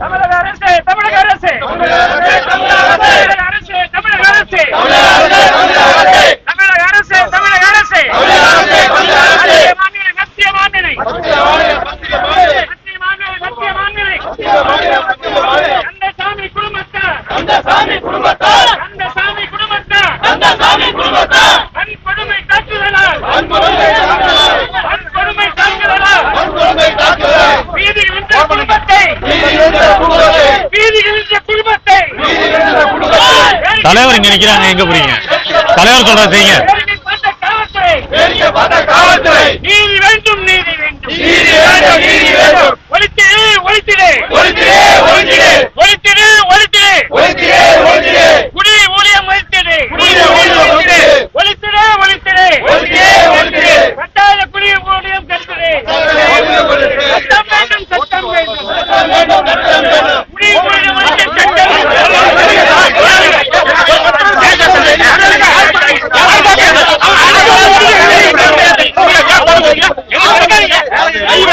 தமிழக அரசு தமிழக அரசு. தமிழக அரசு தமிழக அரசு. தமிழக அரசு தமிழக அரசு. மாநில தலைவர் இங்க நிக்கிறாங்க எங்க போறீங்க? தலைவர் சொல்றேன் செய்யுங்க. Hey,